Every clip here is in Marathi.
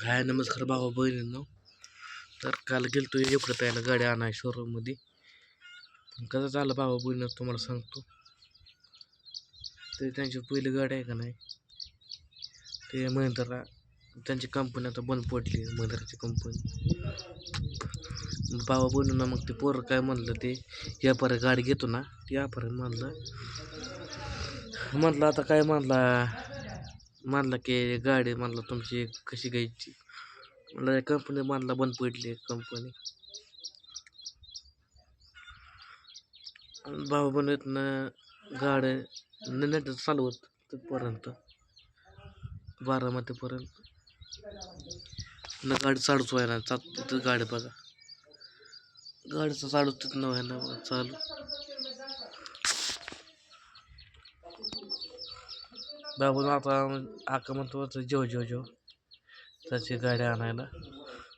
हाय नमस्कार भावा बहिणींनो. तर काल गेलतो एवढं प्यायला गाडी आणाय शोरूममध्ये कसं झालं भावा बहिणीनं तुम्हाला सांगतो. ते त्यांची पहिली गाडी आहे का नाही ते महिंद्रा त्यांची कंपनी आता बंद पडली महिंद्राची कंपनी भावा बहिणीनं मग ते पोरं काय म्हणलं ते व्यापारी गाडी घेतो ना ते व्यापारी म्हणलं म्हटलं आता काय म्हणला मानला की गाडी मानला तुमची कशी घ्यायची? म्हणलं कंपनी मानला बंद पडली कंपनी भाऊ बनवतनं गाड्या नेट चालवत तिथपर्यंत बारामतीपर्यंत. न गाडी चालूच व्हायला चाल तिथं गाडी बघा. गाडीचं चालू तिथं व्हायला बघा चालू. बाबून आता आका म्हणतो जेव जेव जेव. त्याची गाडी आणायला.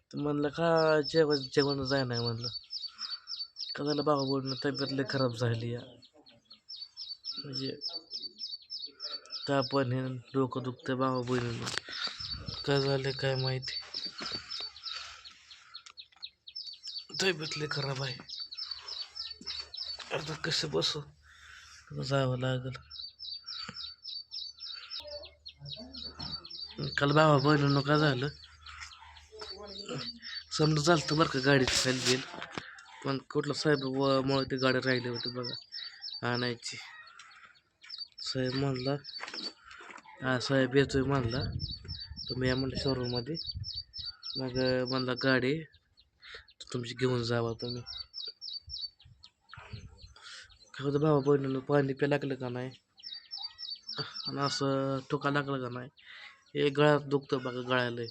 तर म्हणलं का जेवण जेवण जाय नाही? म्हणलं. का झालं बाबा बोलणं तब्येत खराब झाली या. म्हणजे तापण हे डोकं दुखतं बाबा बहिणीनं. काय झालं काय माहिती. तब्येतले खराब आहे. आता कसं बसू? जावं लागलं. काल बाबा बहिणीनं नका झालं. समजा तर बरं का गाडीचं खाली गेल पण कुठलं साहेब मुळे ते गाडी राहिली होती बघा आणायची. साहेब म्हणला हा साहेब येतोय म्हणला तुम्ही या म्हणलं शोरूममध्ये मग म्हणला गाडी तुमची घेऊन जावा तुम्ही. काय होतं भावा बहिणीनं पाणी प्या लागलं का नाही? आणि असं टोका लागलं का नाही? हे गळ्यात दुखतं बघा गळ्याला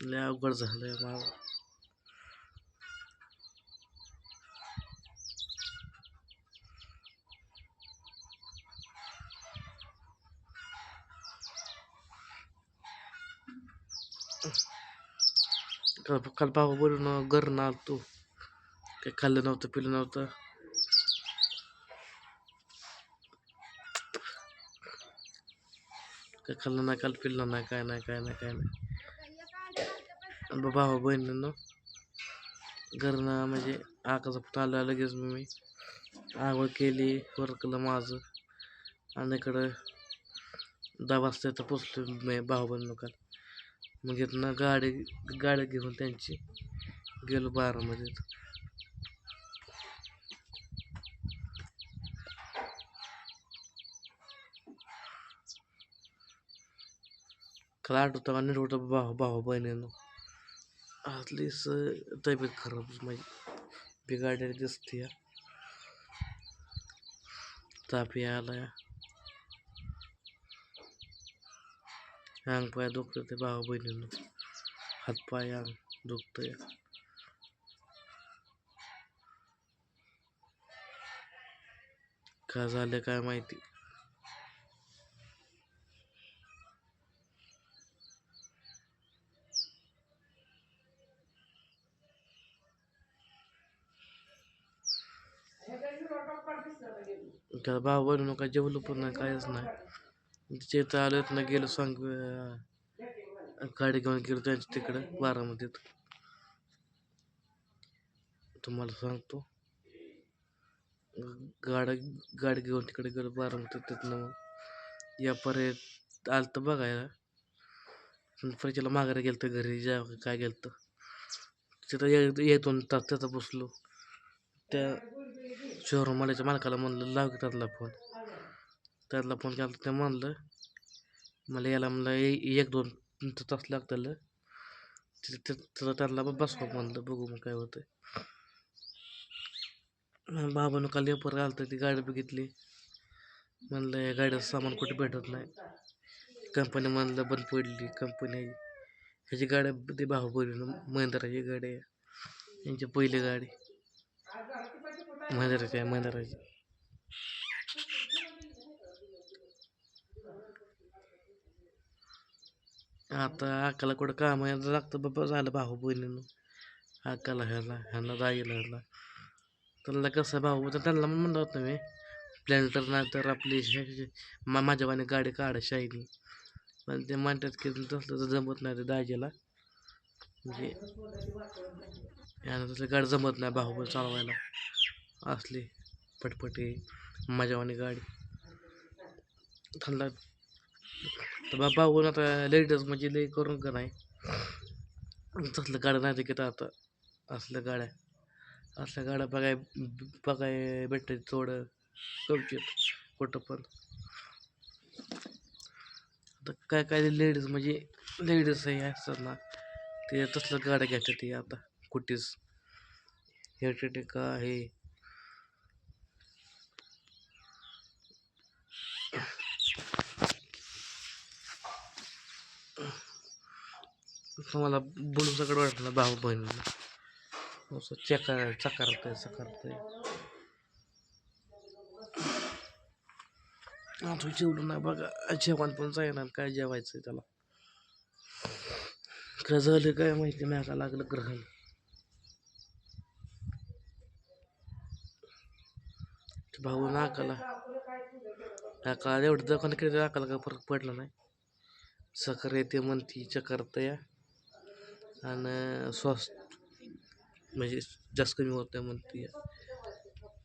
लय अवघड झालंय माव काल काल बाबा बोलून घर ना तू काही खाल्लं नव्हतं पिलं नव्हतं. काय खाल्लं नाही काल पिल्लं नाही काय नाही काय नाही काय नाही बा- भावा बहिणीनं घरनं म्हणजे आकाचा फोन आला लगेच मी आंघोळ केली वरकलं माझं. आणि इकडं दहा वाजता इथं पोचलो मी भाऊ काल. मग इथनं गाडी गाडी घेऊन त्यांची गेलो बारामध्ये त्याला आठवतं का नीट होतं भाऊ भाऊ बहिणीनं आतलीच तब्येत खराब माझी बिघाडलेली दिसते ताप यायला अंग पाय दुखतं ते भाऊ बहिणीनं हातपाय अंग दुखतंय का झालं काय माहिती त्याला भाव बनू काय जेवलं पण नाही कायच नाही. तिथे इथं आलं ना गेलो सांग गाडी घेऊन गेलो त्यांच्या तिकडं बारामतीत. तुम्हाला सांगतो गाडी गाडी घेऊन तिकडे गेलो बारामतीत तिथनं मग. या पर्यंत आलं तर बघायला. पण परिचयला माघारी गेलं तर घरी जा काय गेलं तर तिथं ये- येतो तास त्याचा बसलो. त्या शोरूम मालाच्या मालकाला म्हणलं लाव की त्यातला फोन. त्यातला फोन केला ते म्हणलं मला याला म्हणलं ए- एक दोन तास लागतं तिथं त्यातला बसवा म्हणलं बघू मग काय होतं बाबानं काल लेपर आलं तर ती गाडी बघितली. म्हणलं या गाडीचं सामान कुठे भेटत नाही. कंपनी म्हणलं बंद पडली. कंपनी ह्याची गाड्या ते भाऊ बोलली महिंद्राची गाडी यांची पहिली गाडी. महिंद्राची आहे महिंद्राची आता अक्काला कुठं काम आहे लागतं बाबा झालं भाऊ बहिणीनं. अक्काला ह्याला ह्यांना दाईला ह्याला. त्यांना कसं भाऊ तर त्यांना म्हणलं होतं मी स्प्लेंडर नाही तर आपली माझ्यावाने मा गाडी काढा शाईनी पण ते म्हणतात की तसलं तर जमत नाही ते दाजीला. म्हणजे यानं तसलं गाडी जमत नाही बाहुबल चालवायला. असली फटफटी मजावानी गाडी. थंड तर बाबा होऊन आता लेडीज म्हणजे लई करून का नाही. तसलं गाड्या नाही की आता? असल्या गाड्या. असल्या गाड्या बघाय बघाय भेटते थोडं. कवचित कुठं पण. आता काय काय लेडीज म्हणजे लेडीज हे असतात ना ते तसलं गाड्या घ्यायच्या ते आता. कुठेच. हे का हे? मला बोलून सगळं वाटलं भाऊ बहिणीला असं हो चकार चकारतंय चकारतंय आता जेवढं नाही बघा. जेवण पण जाईना काय जेवायचं त्याला. काय झालं काय माहिती नाही का लागलं ग्रहण. भाऊ नाकाला. नाकाला एवढं दखल केलं नाकाला काय फरक पडला नाही. सकर येते म्हणती चकारतया आणि श्वास म्हणजे जास्त कमी होत नाही म्हणते.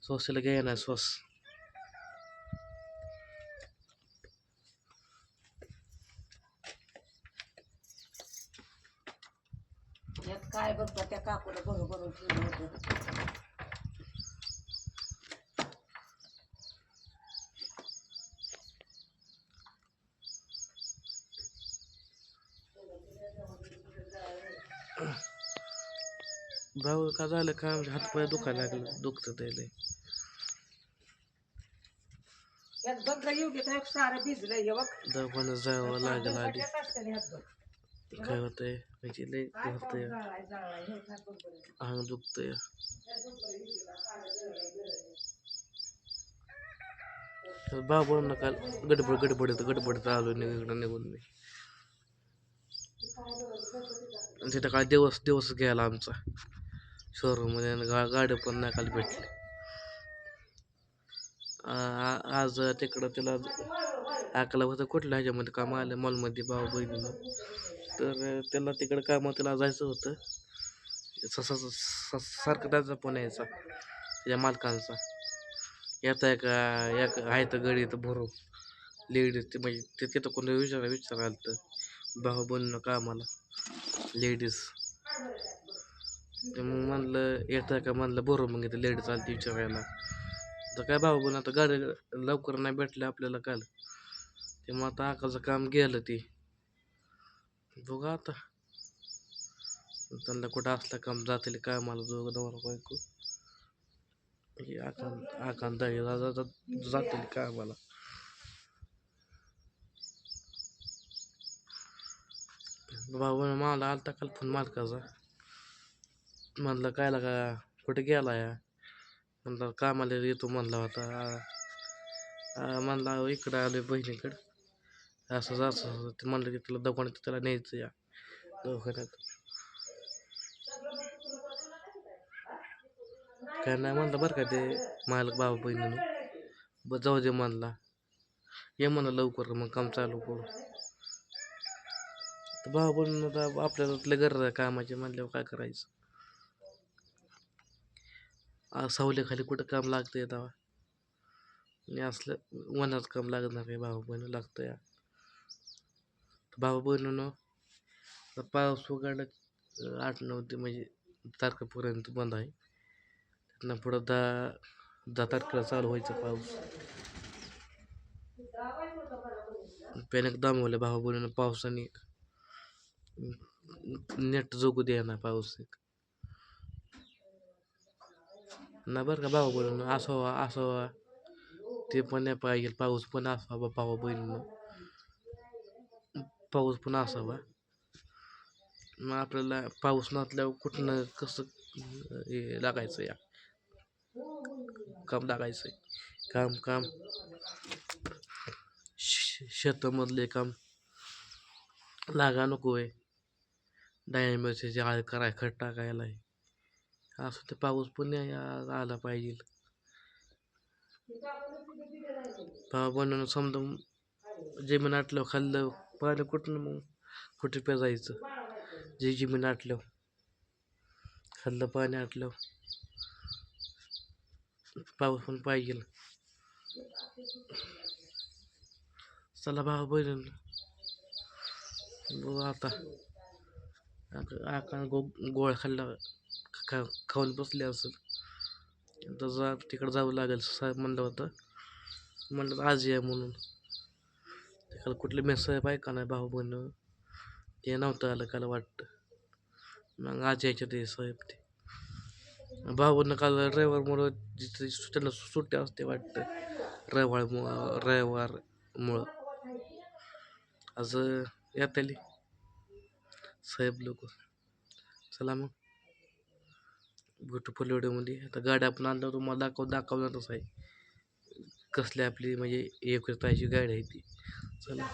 श्वासाला घ्याय ना श्वास. यात काय बघता त्या काकूला बघ भाऊ का झालं काय म्हणजे हातपाय दुखायला लागलं दुखतं त्याला हे दवाखान्यात जावं लागलं आधी. काय होतंय? म्हणजे लय होतंय. अंग दुखतंय. बाबा नका गडबड गडबडीत गडबडीत आलो निघून निघून मी. तिथं काय दिवस दिवस गेला आमचा. शोरूममध्ये आणि गा गाडी पण नाही खाली भेटली. आ- आज तिकडं त्याला ऐकलं होतं. कुठल्या ह्याच्यामध्ये काम आलं? मॉलमध्ये भाऊ बहिणीनं. तर त्याला तिकडं कामं त्याला जायचं होतं. स- स- सारखं त्याचा फोन यायचा त्याच्या मालकांचा. येता का एक आहे तर गडी तर भरू लेडीज ते म्हणजे ते तिथं कोणी विचारा विचारायला तर भाऊ बनणं कामाला. लेडीज. मग म्हणलं येतं का म्हणलं बरोबर मग इथं लेडीज आली विचारायला तर काय भाऊ पण आता गाडी लवकर नाही भेटले आपल्याला काल ते मग आता आकाचं काम गेलं ते बघा आता त्यांना कुठं असलं काम जातील कामाला दोघं नवरा बायको हे आकांत आकांत आहे, जा- जा- जा- जातील कामाला भाऊ मला आलता काल फोन मालकाचा म्हणलं काय लागा कुठे गेला या म्हणलं कामाला येतो म्हणला होता. म्हणला इकडं आलो बहिणीकडं. असं असं ते म्हणलं की तुला दवाखान्यात त्याला न्यायचं या दवाखान्यात. काय नाही म्हणलं बरं का ते मालक बाबा बहिणीनं ब जाऊ दे म्हणला. ये म्हणलं लवकर मग काम चालू करू. तर भाऊ पण आता आपल्याला गरज आहे कामाची म्हणल्यावर काय करायचं? सावलीखाली कुठं काम लागतं तेव्हा आणि असलं मनात काम लागणार आहे भाऊ बहिणी लागतं या भाऊ बहिणीनं पाऊस उघडला आठ नऊ ते म्हणजे तारखेपर्यंत बंद आहे. त्यांना पुढं दहा दहा तारखेला चालू व्हायचं पाऊस. पेनक दामवलं भाऊ बहिणीनं पावसाने नेट जोगू द्या ना पाऊस एक. ना बरं का भाऊ बहिणीनं असावा असावा ते पण नाही पाहिजे पाऊस पण असावा भाऊ बहिणीनं पाऊस पण असावा. मग आपल्याला पाऊस नसल्यावर कुठनं कसं हे लागायचं या? काम लागायचं काम काम. शेतामधले काम लागा नको आहे डाळिंबाची आळ कराय खट टाकायला आहे. असं ते पाऊस पण नाही आला पाहिजे. भावा बनवणं समजा जमीन आटलं खाल्लं पाणी कुठनं मग? कुठे प्याजायचं जे जमीन आटलं खाल्लं पाणी आटलं पाऊस पण पाहिजे. चला भाऊ बहिण बघू आता. आका गो गोळ खाल्ला खा खाऊन बसले असेल तर जा तिकडं जावं लागेल साहेब म्हणलं होतं. म्हणलं आज या म्हणून. काल कुठले मेसाहेब आहे का नाही भाऊ म्हणून ते नव्हतं आलं काल वाटतं. मग आज यायचे ते साहेब ते. भाऊनं काल रविवारमुळं जिथे त्यांना सुट्ट्या असते वाटतं. रविवारमुळं रविवारमुळं. आज येतली साहेब लोक. चला मग. भेटू व्हिडिओमध्ये आता गाड्या आपण आणल्यावर तुम्हाला दाखव दाखवणारच आहे. कसली आपली म्हणजे एक तायची गाडी आहे ती. चला.